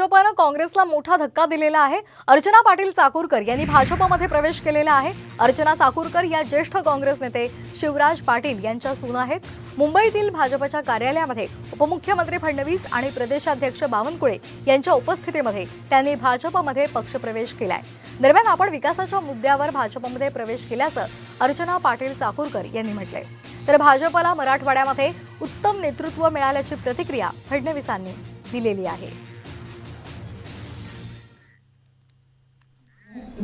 भाजपनं काँग्रेसला मोठा धक्का दिलेला आहे. अर्चना पाटील चाकूरकर यांनी भाजपमध्ये प्रवेश केलेला आहे. अर्चना चाकूरकर या ज्येष्ठ काँग्रेस नेते शिवराज पाटील यांच्या सून आहेत. मुंबईतील भाजपच्या कार्यालयामध्ये उपमुख्यमंत्री फडणवीस आणि प्रदेशाध्यक्ष बावनकुळे यांच्या उपस्थितीमध्ये त्यांनी भाजपमध्ये पक्षप्रवेश केलाय. दरम्यान आपण विकासाच्या मुद्द्यावर भाजपमध्ये प्रवेश केल्याचं अर्चना पाटील चाकूरकर यांनी म्हटलंय. तर भाजपला मराठवाड्यामध्ये उत्तम नेतृत्व मिळाल्याची प्रतिक्रिया फडणवीसांनी दिलेली आहे.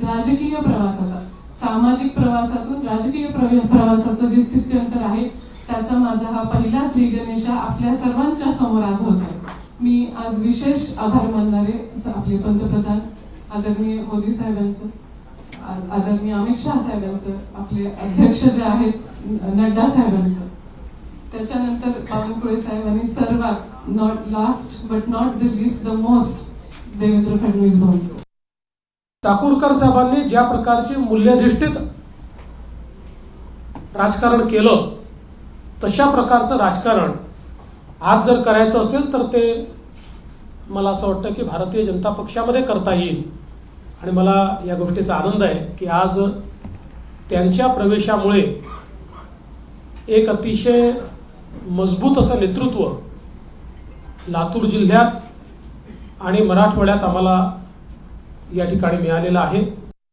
राजकीय प्रवासाचा सामाजिक प्रवासातून राजकीय प्रवासाचं जे स्थित्यंतर आहे त्याचा माझा हा पहिला श्री गणेशा आपल्या सर्वांच्या समोर आज होत आहे. मी आज विशेष आभार मानणारे आपले पंतप्रधान आदरणीय मोदी साहेबांचं आदरणीय अमित शहा साहेबांचं आपले अध्यक्ष जे आहेत नड्डा साहेबांचं. त्याच्यानंतर बावनकुळे साहेबांनी सर्वात not last but not the list the most Devendra Fadnavis भाऊंचं. Chakurkar साहेबांनी ज्या प्रकारचे मूल्यधिष्ठित राजकारण केलं तशा प्रकारचं राजकारण आज जर करायचं असेल तर ते मला असं वाटतं की भारतीय जनता पक्षामध्ये करता येईल. आणि मला या गोष्टीचा आनंद आहे की आज त्यांच्या प्रवेशामुळे एक अतिशय मजबूत असं नेतृत्व लातूर जिल्ह्यात आणि मराठवाड्यात आम्हाला या ठिकाणी मिळालेला आहे.